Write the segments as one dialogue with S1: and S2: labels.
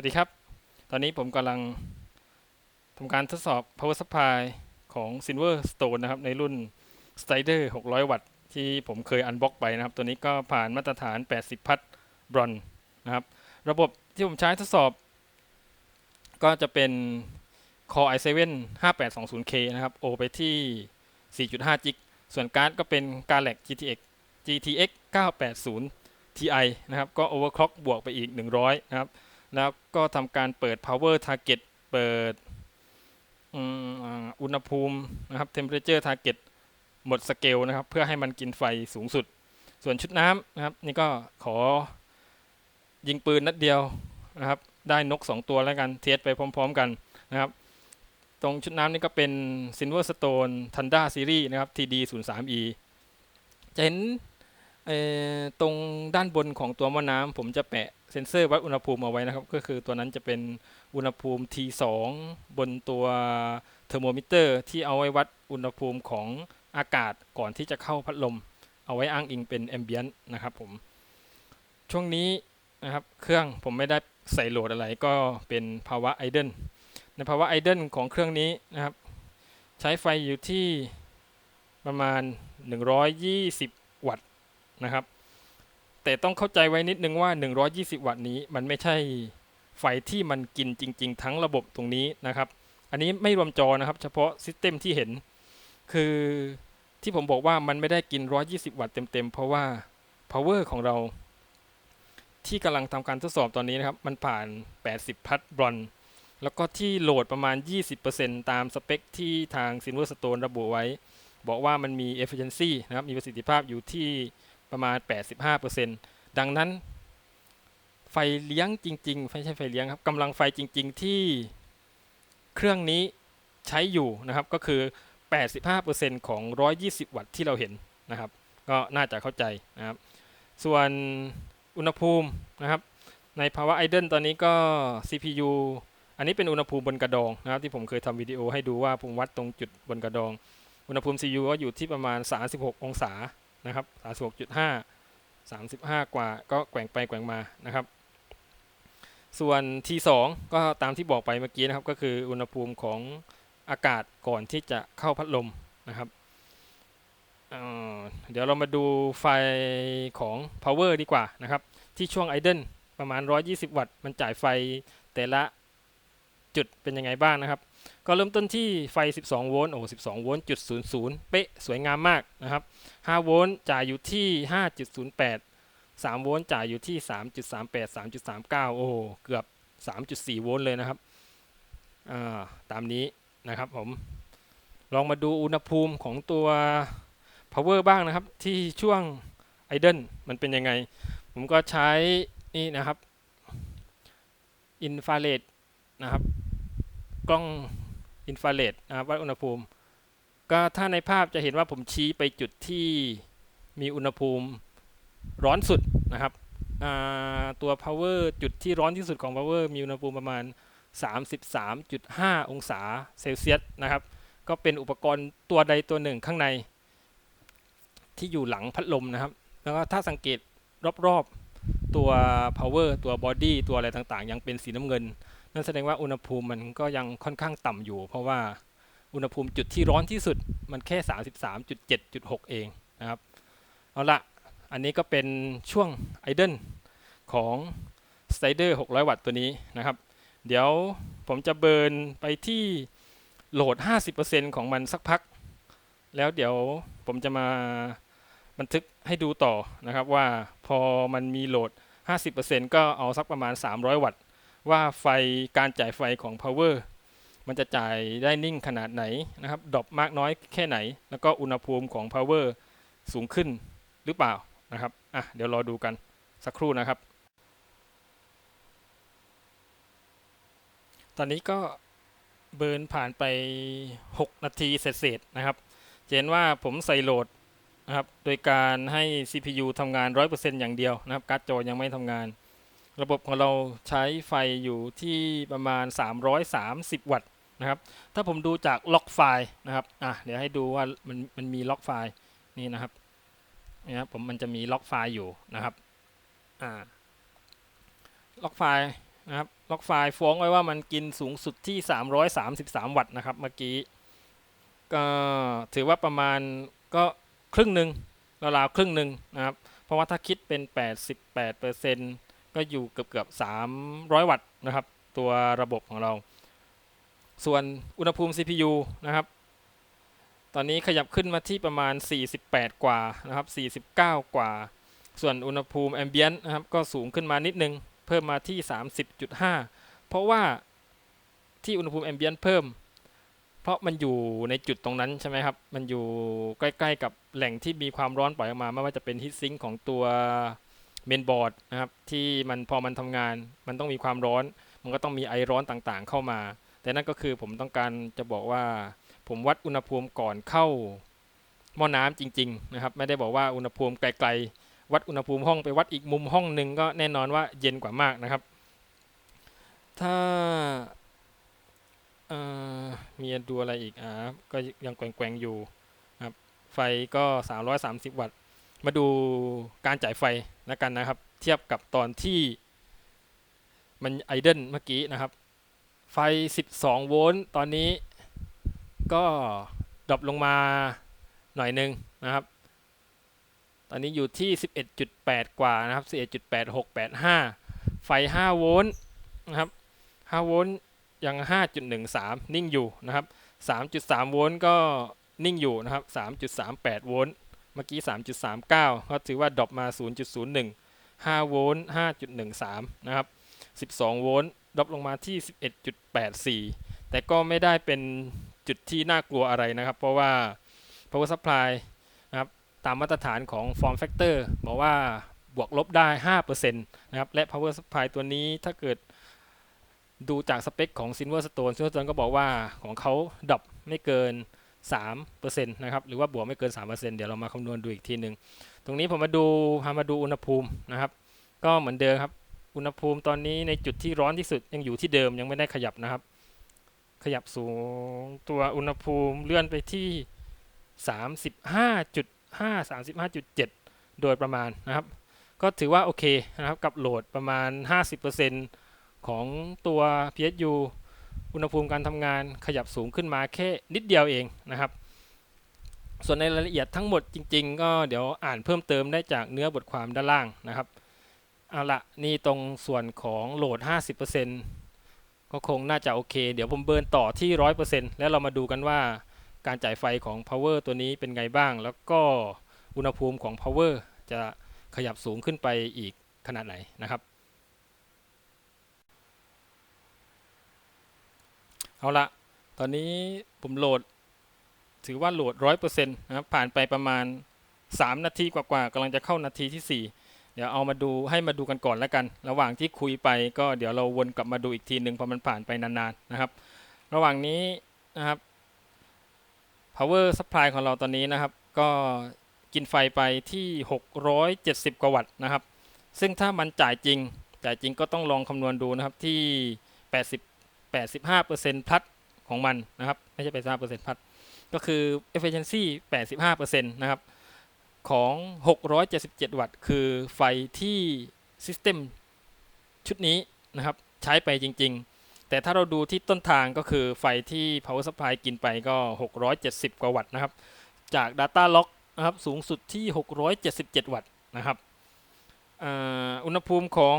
S1: วัสดีครับ ตอนนี้ผมกำลังทำการทดสอบ power supply ของ Silverstone นะครับ ในรุ่น Strider 600 วัตต์ ที่ผมเคยอันบ็อกไปนะครับ ตัวนี้ก็ผ่านมาตรฐาน 80 พัทบรอนนะครับ ระบบที่ผมใช้ทดสอบ ก็จะเป็น Core i7 5820K นะครับ โอไปที่ 4.5 จิก ส่วนการ์ดก็เป็น Galax GTX GTX 980 Ti นะครับ ก็ overclock บวกไปอีก 100 นะครับ แล้วก็ทำการเปิด power target เปิดอุณหภูมินะครับ temperature target หมดสเกลนะครับ เพื่อให้มันกินไฟสูงสุด ส่วนชุดน้ำนะครับ นี่ก็ขอยิงปืนนัดเดียวนะครับ ได้นก 2 ตัวแล้วกัน เทสไปพร้อม ๆ กันนะครับ ตรงชุดน้ำนี่ก็เป็น Silverstone Thunder Series นะครับ TD 0 3 E จะเห็นเอ่อตรงด้านบนของตัวมอน้ำผมจะแปะ เซ็นเซอร์วัดอุณหภูมิเอาไว้นะครับ ก็คือตัวนั้นจะเป็นอุณหภูมิ T2 บนตัวเทอร์โมมิเตอร์ ที่เอาไว้วัดอุณหภูมิของอากาศก่อนที่จะเข้าพัดลม เอาไว้อ้างอิงเป็นแอมเบียนนะครับผม ช่วงนี้นะครับเครื่องผมไม่ได้ใส่โหลดอะไรก็เป็นภาวะไอเดนในภาวะไอเดนของเครื่องนี้นะครับ ใช้ไฟอยู่ที่ประมาณ 120 วัตต์นะครับ แต่ต้องเข้าใจไว้นิดนึงว่า 120 วัตต์นี้มันไม่ใช่ไฟที่มันกินจริง ๆ ทั้งระบบตรงนี้นะครับ อันนี้ไม่รวมจอนะครับ เฉพาะซิสเต็มที่เห็น คือที่ผมบอกว่ามันไม่ได้กิน 120 วัตต์เต็มๆ เพราะว่า power ของเรา ที่กำลังทำการทดสอบตอนนี้นะครับ มันผ่าน 80 พัทบรอนแล้วก็ที่โหลดประมาณ 20%ตามสเปคที่ทาง Silverstone ระบุไว้ บอกว่ามันมี efficiency นะครับ มีประสิทธิภาพอยู่ที่ ประมาณ 85%ดังนั้น ไฟเลี้ยงจริงๆไม่ใช่ไฟเลี้ยงครับกำลังไฟจริง ๆ ที่เครื่องนี้ใช้อยู่นะครับก็คือ 85%ของ 120 วัตต์ที่เราเห็นนะครับ ก็น่าจะเข้าใจนะครับ ส่วนอุณหภูมินะครับ ในภาวะไอเดนตอนนี้ก็ CPU อันนี้เป็นอุณหภูมิบนกระดองนะครับ ที่ผมเคยทำวิดีโอให้ดูว่าผมวัดตรงจุดบนกระดอง อุณหภูมิ CPU ก็อยู่ที่ประมาณ 36 องศา นะครับ36.5 35กว่าก็แกว่งไปแกว่งมานะครับ ส่วน T2 ก็ตามที่บอกไปเมื่อกี้นะครับ ก็คืออุณหภูมิของอากาศก่อนที่จะเข้าพัดลมนะครับเเดี๋ยวเรามาดูไฟของ power ดีกว่านะครับ ที่ช่วง idle ประมาณ 120 วัตต์ มันจ่ายไฟแต่ละจุดเป็นยังไงบ้างนะครับ ก็เริ่มต้นที่ไฟ 12 โวลต์ โอ้ 12 โวลต์จุด00 เป๊ะ สวยงามมากนะครับ 5 โวลต์จ่ายอยู่ที่ 5.08 3 โวลต์จ่ายอยู่ที่ 3.38 3.39 โอ้ เกือบ 3.4 โวลต์เลยนะครับ อ่า ตามนี้นะครับผม ลองมาดูอุณหภูมิของตัว power บ้างนะครับ ที่ช่วง idle มันเป็นยังไง ผมก็ใช้นี่นะครับ infrared นะครับ กล้อง อินฟราเรดนะครับวัดอุณหภูมิ ก็ถ้าในภาพจะเห็นว่าผมชี้ไปจุดที่มีอุณหภูมิร้อนสุดนะครับตัว power จุดที่ร้อนที่สุดของ power มีอุณหภูมิประมาณ 33.5 องศาเซลเซียสนะครับ ก็เป็นอุปกรณ์ตัวใดตัวหนึ่งข้างใน ที่อยู่หลังพัดลมนะครับ แล้วก็ถ้าสังเกตรอบๆตัว power ตัว body ตัวอะไรต่างๆ ยังเป็นสีน้ำเงิน นั่นแสดงว่าอุณหภูมิมันก็ยังค่อนข้างต่ำอยู่ เพราะว่าอุณหภูมิจุดที่ร้อนที่สุดมันแค่ 33.7.6 เองนะครับเอาละอันนี้ก็เป็นช่วงไอเดนของสไตเดอร์600 วัตต์ตัวนี้นะครับ เดี๋ยวผมจะเบิร์นไปที่โหลด 50%ของมันสักพัก แล้วเดี๋ยวผมจะมาบันทึกให้ดูต่อนะครับว่าพอมันมีโหลด 50%ก็เอาสักประมาณ 300 วัตต์ ว่าไฟการจ่ายไฟของ power มันจะจ่ายได้นิ่งขนาดไหนนะครับดรอปมากน้อยแค่ไหน แล้วก็อุณหภูมิของ power สูงขึ้นหรือเปล่านะครับอะเดี๋ยวรอดูกันสักครู่นะครับ ตอนนี้ก็เบิร์นผ่านไป 6 นาทีเสร็จๆนะครับเห็นว่าผมใส่โหลดนะครับ โดยการให้ CPU ทำงาน 100%อย่างเดียวนะครับ การ์ดจอยังไม่ทำงาน ระบบของเราใช้ไฟอยู่ที่ประมาณ 330 วัตต์นะครับ ถ้าผมดูจากล็อกไฟล์นะครับ อะ เดี๋ยวให้ดูว่ามันมันมีล็อกไฟล์นี่นะครับนี่ครับผมมันจะมีล็อกไฟล์อยู่นะครับ อ่า ล็อกไฟล์นะครับ ล็อกไฟล์ฟ้องไว้ว่ามันกินสูงสุดที่ 333 วัตต์นะครับ เมื่อกี้ ก็ถือว่าประมาณก็ครึ่งหนึ่งราวๆครึ่งหนึ่งนะครับ เพราะว่าถ้าคิดเป็น 88% ก็อยู่เกือบเกือบ300 วัตต์นะครับ ตัวระบบของเรา ส่วนอุณหภูมิ CPU นะครับ ตอนนี้ขยับขึ้นมาที่ประมาณ 48 กว่านะครับ 49 กว่า ส่วนอุณหภูมิแอมเบียนนะครับ ก็สูงขึ้นมานิดนึง เพิ่มมาที่ 30.5 เพราะว่าที่อุณหภูมิแอมเบียนเพิ่ม เพราะมันอยู่ในจุดตรงนั้นใช่ไหมครับ มันอยู่ใกล้ ๆ กับแหล่งที่มีความร้อนปล่อยออกมา ไม่ว่าจะเป็นฮีทซิงค์ของตัว เมนบอร์ดนะครับที่มันพอมันทำงาน มันต้องมีความร้อน มันก็ต้องมีไอร้อนต่างๆ เข้ามา แต่นั่นก็คือผมต้องการจะบอกว่า ผมวัดอุณหภูมิก่อนเข้าหม้อน้ำจริง ๆ นะครับ ไม่ได้บอกว่าอุณหภูมิไกลๆ วัดอุณหภูมิห้องไปวัดอีกมุมห้องหนึ่งก็แน่นอนว่าเย็นกว่ามากนะครับ ถ้ามีดูอะไรอีกอ่าก็ยังแกว่งๆอยู่ครับไฟก็ 330 วัตต์ มาดูการจ่ายไฟแล้วกันนะครับ เทียบกับตอนที่มันไอเดนเมื่อกี้นะครับ ไฟ 12 โวลต์ตอนนี้ก็ดรอปลงมาหน่อยหนึ่งนะครับ ตอนนี้อยู่ที่ 11.8 กว่านะครับ 11.8685 ไฟ 5 โวลต์นะครับ 5 โวลต์ยัง 5.13 นิ่งอยู่นะครับ 3.3 โวลต์ก็นิ่งอยู่นะครับ 3.38 โวลต์ เมื่อกี้ 3.39 ก็ถือว่าดรอปมา 0.01 5 โวลต์ 5.13 นะครับ 12 โวลต์ดรอปลงมาที่ 11.84 แต่ก็ไม่ได้เป็นจุดที่น่ากลัวอะไรนะครับ เพราะว่า power supply นะครับตามมาตรฐานของ form factor บอกว่าบวกลบได้ 5%นะครับ และ power supply ตัวนี้ถ้าเกิดดูจากสเปคของ Silverstone Silverstone ก็บอกว่าของเขาดับไม่เกิน 3%นะครับหรือว่าบวกไม่เกิน 3%เดี๋ยวเรามาคำนวณดูอีกทีหนึ่งตรงนี้ผมมาดูพามาดูอุณหภูมินะครับ ก็เหมือนเดิมครับ อุณหภูมิตอนนี้ในจุดที่ร้อนที่สุดยังอยู่ที่เดิมยังไม่ได้ขยับนะครับ ขยับสูงตัวอุณหภูมิเลื่อนไปที่ 35.5 35.7 โดยประมาณนะครับ ก็ถือว่าโอเคนะครับกับโหลดประมาณ 50%ของตัว PSU อุณหภูมิการทำงานขยับสูงขึ้นมาแค่นิดเดียวเองนะครับ ส่วนในรายละเอียดทั้งหมดจริง ๆ ก็เดี๋ยวอ่านเพิ่มเติมได้จากเนื้อบทความด้านล่างนะครับเอาละนี่ตรงส่วนของโหลด 50%ก็คงน่าจะโอเค เดี๋ยวผมเบิร์นต่อที่ 100%แล้วเรามาดูกันว่าการจ่ายไฟของ power ตัวนี้เป็นไงบ้าง แล้วก็อุณหภูมิของ power จะขยับสูงขึ้นไปอีกขนาดไหนนะครับ เอาละตอนนี้ผมโหลด ถือว่าโหลด 100%นะครับผ่านไปประมาณ 3 นาทีกว่าๆกำลังจะเข้านาทีที่ 4 เดี๋ยวเอามาดูให้มาดูกันก่อนแล้วกัน ระหว่างที่คุยไปก็เดี๋ยวเราวนกลับมาดูอีกทีหนึ่งพอมันผ่านไปนานๆนะครับ ระหว่างนี้นะครับ power supply ของเราตอนนี้นะครับ ก็กินไฟไปที่ 670 กว่าวัตต์นะครับ ซึ่งถ้ามันจ่ายจริง จ่ายจริงก็ต้องลองคำนวณดูนะครับที่ 80 85%พลัดของมันนะครับ ไม่ใช่85%พลัด ก็คือ efficiency 85%นะครับของ 677 วัตต์ คือไฟที่ system ชุดนี้นะครับ ใช้ไปจริง ๆ แต่ถ้าเราดูที่ต้นทางก็คือไฟที่ power supply กินไปก็ 670 กว่าวัตต์นะครับ จาก data log นะครับ สูงสุดที่ 677 วัตต์นะครับอุณหภูมิของ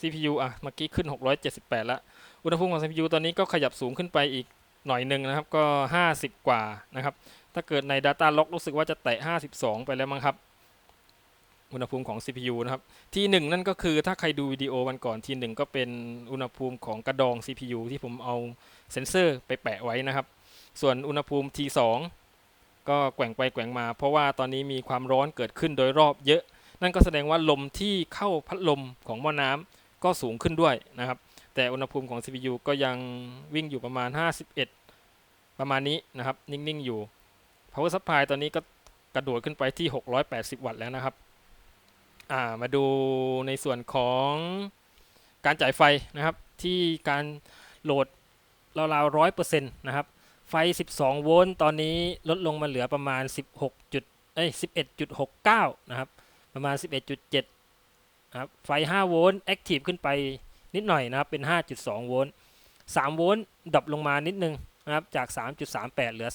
S1: CPU อะ เมื่อกี้ขึ้น 678 แล้ว อุณหภูมิของ CPU ตอนนี้ก็ขยับสูงขึ้นไปอีกหน่อยหนึ่งนะครับ ก็ 50 กว่านะครับ ถ้าเกิดใน Data Log รู้สึกว่าจะแตะ 52 ไปแล้วมั้งครับ อุณหภูมิของ CPU นะครับ ทีหนึ่งนั่นก็คือถ้าใครดูวิดีโอวันก่อนทีหนึ่งก็เป็นอุณหภูมิของกระดอง CPU ที่ผมเอาเซนเซอร์ไปแปะไว้นะครับ ส่วนอุณหภูมิ T2 ก็แกว่งไปแกว่งมา เพราะว่าตอนนี้มีความร้อนเกิดขึ้นโดยรอบเยอะ นั่นก็แสดงว่าลมที่เข้าพัดลมของหม้อน้ำก็สูงขึ้นด้วยนะครับ แต่อุณหภูมิของ CPU ก็ยังวิ่งอยู่ประมาณ 51 ประมาณนี้นะครับ นิ่ง ๆ อยู่ power supply ตอนนี้ก็กระโดดขึ้นไปที่ 680 วัตต์แล้วนะครับอ่ามาดูในส่วนของการจ่ายไฟนะครับ ที่การโหลดราวๆร้อยเปอร์เซ็นต์นะครับ ไฟ 12 โวลต์ตอนนี้ลดลงมาเหลือประมาณ 16จุดเอ้ย11.69 นะครับ ประมาณ 11.7 นะครับ ไฟ 5 โวลต์แอคทีฟขึ้นไป
S2: นิดหน่อยนะครับเป็น 5.2 โวลต์ 3 โวลต์ดรอปลงมานิดนึงนะครับจาก 3.38 เหลือ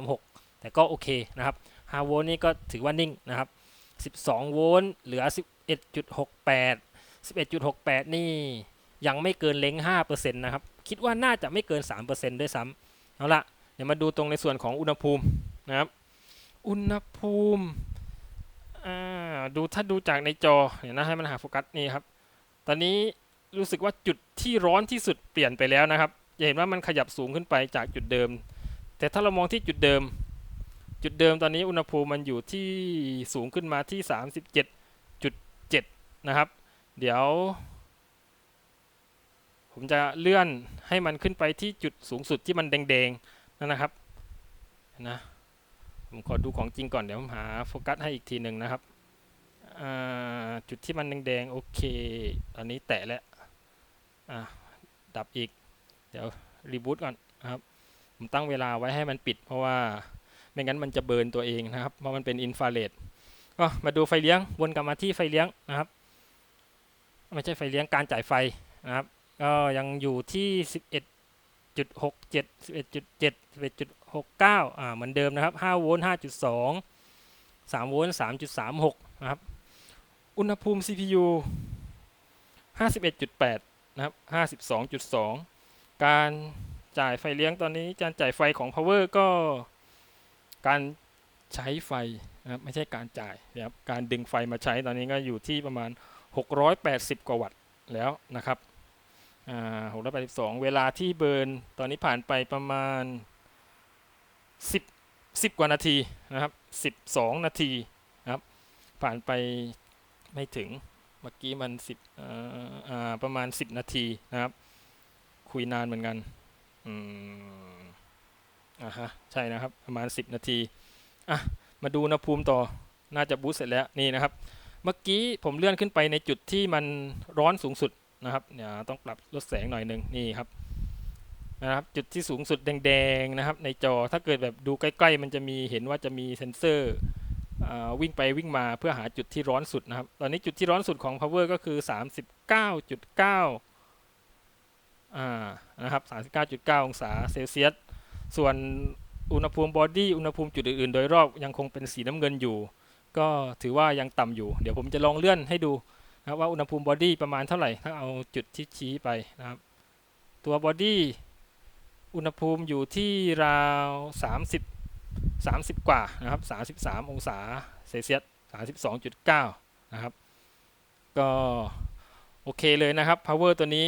S2: 3.36 แต่ก็โอเคนะครับ 5 โวลต์นี่ก็ถือว่านิ่งนะครับ 12 โวลต์เหลือ 11.68 11.68 นี่ยังไม่เกินเล้ง5%นะครับ คิดว่าน่าจะไม่เกิน 3%ด้วยซ้ำเอาละเดี๋ยวมาดูตรงในส่วนของอุณหภูมินะครับ อุณหภูมิดูถ้าดูจากในจอเดี๋ยวนะให้มันหาโฟกัสนี่ครับ ตอนนี้ รู้สึกว่าจุดที่ร้อนที่สุดเปลี่ยนไปแล้วนะครับจะเห็นว่ามันขยับสูงขึ้นไปจากจุดเดิม แต่ถ้าเรามองที่จุดเดิม จุดเดิมตอนนี้อุณหภูมิมันอยู่ที่สูงขึ้นมาที่ 37.7 นะครับ เดี๋ยว ผมจะเลื่อนให้มันขึ้นไปที่จุดสูงสุดที่มันแดงๆนั่นนะครับนะผมขอดูของจริงก่อนเดี๋ยวผมหาโฟกัสให้อีกทีหนึ่งนะครับจุดที่มันแดงๆโอเค ตอนนี้แตะแล้ว อะดับอีก เดี๋ยวรีบูตก่อนนะครับ ผมตั้งเวลาไว้ให้มันปิด เพราะว่าไม่งั้นมันจะเบิร์นตัวเองนะครับ เพราะมันเป็นอินฟราเรดก็มาดูไฟเลี้ยง วนกลับมาที่ไฟเลี้ยงนะครับ ไม่ใช่ไฟเลี้ยงการจ่ายไฟนะครับ ก็ยังอยู่ที่ 11.67 11.7 11.69อ่าเหมือนเดิมนะครับ 5 โวลต์ 5.2 3 โวลต์ 3.36 นะครับ อุณหภูมิ CPU 51.8 นะครับ52.2การจ่ายไฟเลี้ยงตอนนี้การจ่ายไฟของ power ก็การใช้ไฟนะครับไม่ใช่การจ่ายนะครับการดึงไฟมาใช้ตอนนี้ก็อยู่ที่ประมาณ 680 กว่าวัตต์แล้วนะครับอ่าหกร้อยแปดสิบสองเวลาที่เบิร์นตอนนี้ผ่านไปประมาณสิบสิบกว่านาทีนะครับสิบสองนาทีนะครับผ่านไปไม่ถึง มื่อกี้มันสิบประมาณสิบนาทีนะครับ คุยนานเหมือนกันอืมอ่าฮะใช่นะครับ ประมาณสิบนาทีอะมาดูอุณหภูมิต่อน่าจะบูสต์เสร็จแล้วนี่นะครับ เมื่อกี้ผมเลื่อนขึ้นไปในจุดที่มันร้อนสูงสุดนะครับเดี๋ยต้องปรับลดแสงหน่อยหนึ่งนี่ครับนะครับจุดที่สูงสุดแดงๆนะครับ ในจอถ้าเกิดแบบดูใกล้ ๆ มันจะมีเห็นว่าจะมีเซ็นเซอร์ วิ่งไปวิ่งมาเพื่อหาจุดที่ร้อนสุดนะครับ ตอนนี้จุดที่ร้อนสุดของ power ก็คือ 39.9อ่านะครับ 39.9 องศาเซลเซียส ส่วนอุณหภูมิบอดี้อุณหภูมิจุดอื่นๆ โดยรอบยังคงเป็นสีน้ำเงินอยู่ ก็ถือว่ายังต่ำอยู่ เดี๋ยวผมจะลองเลื่อนให้ดูนะครับว่าอุณหภูมิบอดี้ประมาณเท่าไหร่ ถ้าเอาจุดที่ชี้ไปนะครับ ตัวบอดี้อุณหภูมิอยู่ที่ราว 30 30 กว่านะครับ 33 องศาเซลเซียส32.9 นะครับ ก็โอเคเลยนะครับ power ตัวนี้